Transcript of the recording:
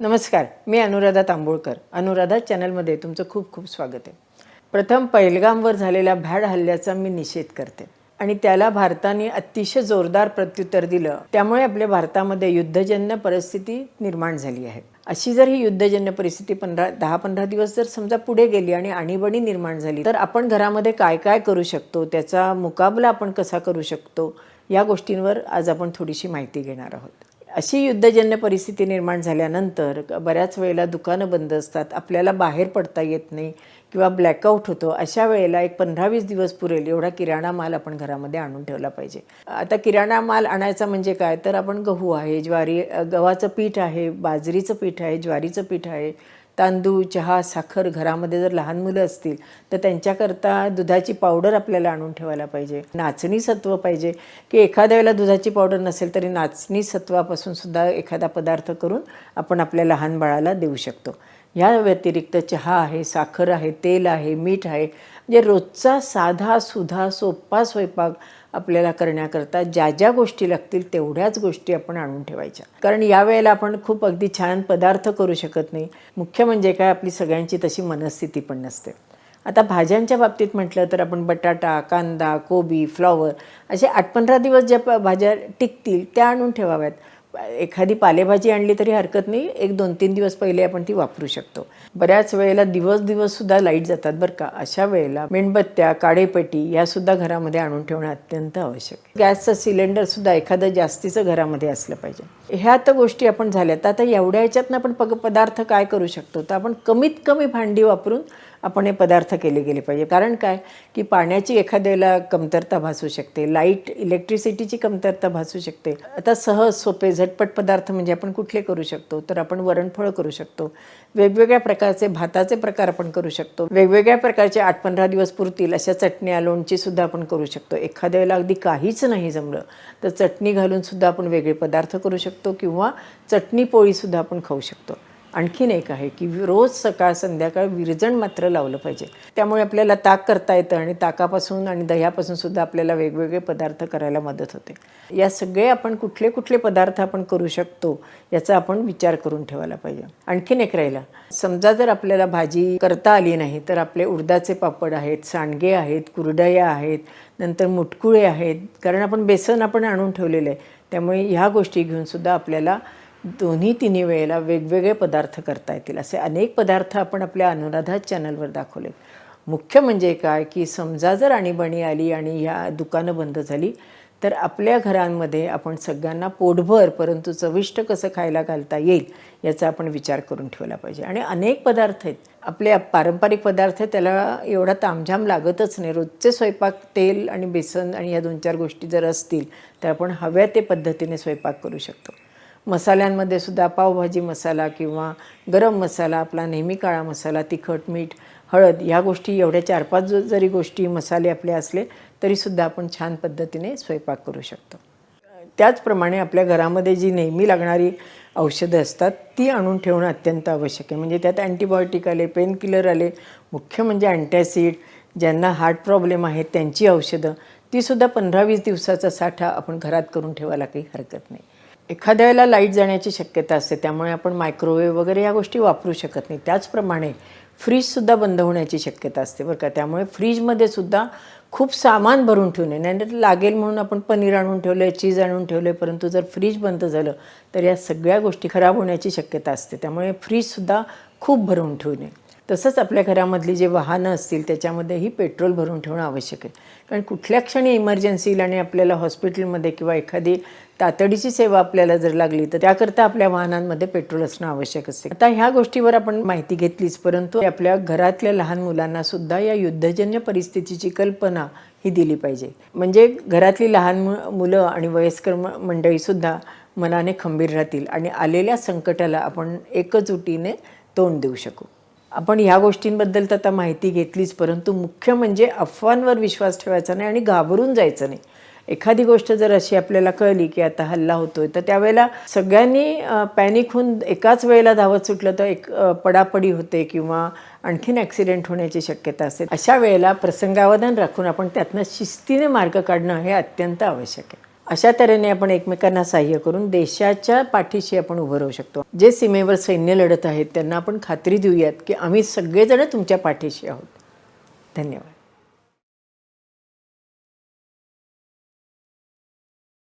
नमस्कार मी अनुराधा तांबोळकर. अनुराधा चॅनलमध्ये तुमचं खूप खूप स्वागत आहे. प्रथम पैलगामवर झालेल्या भ्याड हल्ल्याचा मी निषेध करते. आणि त्याला भारताने अतिशय जोरदार प्रत्युत्तर दिलं. त्यामुळे आपल्या भारतामध्ये युद्धजन्य परिस्थिती निर्माण झाली आहे. अशी जर ही युद्धजन्य परिस्थिती पंधरा दहा पंधरा दिवस जर समजा पुढे गेली आणि आणीबाणी निर्माण झाली तर आपण घरामध्ये काय काय करू शकतो? त्याचा मुकाबला आपण कसा करू शकतो? या गोष्टींवर आज आपण थोडीशी माहिती घेणार आहोत. अशी युद्धजन्य परिस्थिती निर्माण झाल्यानंतर बऱ्याच वेळेला दुकानं बंद असतात आपल्याला बाहेर पडता येत नाही किंवा ब्लॅकआउट होतो अशा वेळेला एक पंधरा वीस दिवस पुरेल एवढा किराणा माल आपण घरामध्ये आणून ठेवला पाहिजे. आता किराणा माल आणायचा म्हणजे काय? तर आपण गहू आहे ज्वारी गव्हाचं पीठ आहे बाजरीचं पीठ आहे ज्वारीचं पीठ आहे तांदूळ चहा साखर घरामध्ये जर लहान मुलं असतील तर त्यांच्याकरता दुधाची पावडर आपल्याला आणून ठेवायला पाहिजे. नाचणी सत्व पाहिजे. की एखाद्या वेळेला दुधाची पावडर नसेल तरी नाचणी सत्वापासून सुद्धा एखादा पदार्थ करून आपण आपल्या लहान बाळाला देऊ शकतो. ह्या व्यतिरिक्त चहा आहे साखर आहे तेल आहे मीठ आहे. म्हणजे रोजचा साधा सुधा सोपा स्वयंपाक आपल्याला करण्याकरता ज्या ज्या गोष्टी लागतील तेवढ्याच गोष्टी आपण आणून ठेवायच्या. कारण यावेळेला आपण खूप अगदी छान पदार्थ करू शकत नाही. मुख्य म्हणजे काय? आपली सगळ्यांची तशी मनस्थिती पण नसते. आता भाज्यांच्या बाबतीत म्हटलं तर आपण बटाटा कांदा कोबी फ्लॉवर असे आठ पंधरा दिवस ज्या भाज्या टिकतील त्या आणून ठेवाव्यात. एखादी पालेभाजी आणली तरी हरकत नाही. एक दोन तीन दिवस पहिले आपण ती वापरू शकतो. बऱ्याच वेळेला दिवस दिवस सुद्धा लाइट जातात बरं का. अशा वेळेला मेणबत्त्या काडेपेटी या सुद्धा घरामध्ये आणून ठेवणं अत्यंत आवश्यक गॅसचं सिलेंडर सुद्धा एखादं जास्तीचं घरामध्ये असलं पाहिजे. ह्या तर गोष्टी आपण झाल्यात. आता एवढ्या ह्याच्यातनं आपण पग पदार्थ काय करू शकतो? तर आपण कमीत कमी भांडी वापरून आपण हे पदार्थ केले गेले पाहिजे. कारण काय? की पाण्याची एखाद्याला कमतरता भासू शकते. लाइट इलेक्ट्रिसिटीची कमतरता भासू शकते. आता सहज सोपे झटपट पदार्थ म्हणजे आपण कुठले करू शकतो? तर आपण वरणफळ करू शकतो. वेगवेगळ्या प्रकारचे भाताचे प्रकार आपण करू शकतो. वेगवेगळ्या प्रकारचे आठ पंधरा दिवस पुरतील अशा चटण्या लोणचीसुद्धा आपण करू शकतो. एखाद्या वेळेला अगदी काहीच नाही जमलं तर चटणी घालूनसुद्धा आपण वेगळे पदार्थ करू शकतो किंवा चटणी पोळीसुद्धा आपण खाऊ शकतो. आणखीन एक आहे की रोज सकाळ संध्याकाळ विरजण मात्र लावलं पाहिजे. त्यामुळे आपल्याला ताक करता येतं आणि ताकापासून आणि दह्यापासून सुद्धा आपल्याला वेगवेगळे पदार्थ करायला मदत होते. या सगळे आपण कुठले कुठले पदार्थ आपण करू शकतो याचा आपण विचार करून ठेवायला पाहिजे. आणखीन एक राहिला. समजा जर आपल्याला भाजी करता आली नाही तर आपले उडदाचे पापड आहेत सांडगे आहेत कुरडया आहेत नंतर मुटकुळे आहेत कारण आपण बेसन आपण आणून ठेवलेलं आहे. त्यामुळे ह्या गोष्टी घेऊन सुद्धा आपल्याला दोन्ही तिन्ही वेळेला वेगवेगळे पदार्थ करता येतील. असे अनेक पदार्थ आपण आपल्या अनुराधा चॅनलवर दाखवले मुख्य म्हणजे काय? की समजा जर आणीबाणी आली आणि ह्या दुकानं बंद झाली तर आपल्या घरांमध्ये आपण सगळ्यांना पोटभर परंतु चविष्ट कसं खायला घालता येईल याचा आपण विचार करून ठेवला पाहिजे. आणि अनेक पदार्थ आहेत. आपले पारंपरिक पदार्थ त्याला एवढा तामझाम लागतच नाही. रोजचे स्वयंपाक तेल आणि बेसन आणि या दोन चार गोष्टी जर असतील तर आपण हव्या ते पद्धतीने स्वयंपाक करू शकतो. मसाल्यांमध्ये सुद्धा पावभाजी मसाला किंवा गरम मसाला आपला नेहमी काळा मसाला तिखट मीठ हळद ह्या गोष्टी एवढ्या चार पाच जरी गोष्टी मसाले आपले असले तरीसुद्धा आपण छान पद्धतीने स्वयंपाक करू शकतो. त्याचप्रमाणे आपल्या घरामध्ये जी नेहमी लागणारी औषधं असतात ती आणून ठेवणं अत्यंत आवश्यक आहे. म्हणजे त्यात अँटीबायोटिक आले पेनकिलर आले मुख्य म्हणजे अँटॅसिड ज्यांना हार्ट प्रॉब्लेम आहेत त्यांची औषधं तीसुद्धा पंधरा वीस दिवसाचा साठा आपण घरात करून ठेवायला काही हरकत नाही. एखाद्या वेळेला लाइट जाण्याची शक्यता असते त्यामुळे आपण मायक्रोवेव्ह वगैरे या गोष्टी वापरू शकत नाही. त्याचप्रमाणे फ्रीजसुद्धा बंद होण्याची शक्यता असते बरं का. त्यामुळे फ्रीजमध्ये सुद्धा खूप सामान भरून ठेवणे. नाही लागेल म्हणून आपण पनीर आणून ठेवलं आहे चीज आणून ठेवलं आहे परंतु जर फ्रीज बंद झालं तर या सगळ्या गोष्टी खराब होण्याची शक्यता असते. त्यामुळे फ्रीजसुद्धा खूप भरून ठेवणे. तसंच आपल्या घरामधली जे वाहनं असतील त्याच्यामध्येही पेट्रोल भरून ठेवणं आवश्यक आहे. कारण कुठल्या क्षणी इमर्जन्सी आणि आपल्याला हॉस्पिटलमध्ये किंवा एखादी तातडीची सेवा आपल्याला जर लागली तर त्याकरता आपल्या वाहनांमध्ये पेट्रोल असणं आवश्यक असते. आता ह्या गोष्टीवर आपण माहिती घेतलीच परंतु आपल्या घरातल्या लहान मुलांना सुद्धा या युद्धजन्य परिस्थितीची कल्पना ही दिली पाहिजे. म्हणजे घरातली लहान मुलं आणि वयस्कर मंडळीसुद्धा मनाने खंबीर राहतील आणि आलेल्या संकटाला आपण एकजुटीने तोंड देऊ शकू. आपण ह्या गोष्टींबद्दल तर आता माहिती घेतलीच परंतु मुख्य म्हणजे अफवांवर विश्वास ठेवायचा नाही आणि घाबरून जायचं नाही. एखादी गोष्ट जर अशी आपल्याला कळली की आता हल्ला होतोय तर त्यावेळेला सगळ्यांनी पॅनिक होऊन एकाच वेळेला धावत सुटलं तर एक पडापडी होते किंवा आणखीन ॲक्सिडेंट होण्याची शक्यता असते. अशा वेळेला प्रसंगावधान राखून आपण त्यातनं शिस्तीने मार्ग काढणं हे अत्यंत आवश्यक आहे. अशा तऱ्हेने आपण एकमेकांना सहाय्य करून देशाच्या पाठीशी आपण उभं राहू शकतो. जे सीमेवर सैन्य लढत आहेत त्यांना आपण खात्री देऊयात की आम्ही सगळेजण तुमच्या पाठीशी आहोत. धन्यवाद.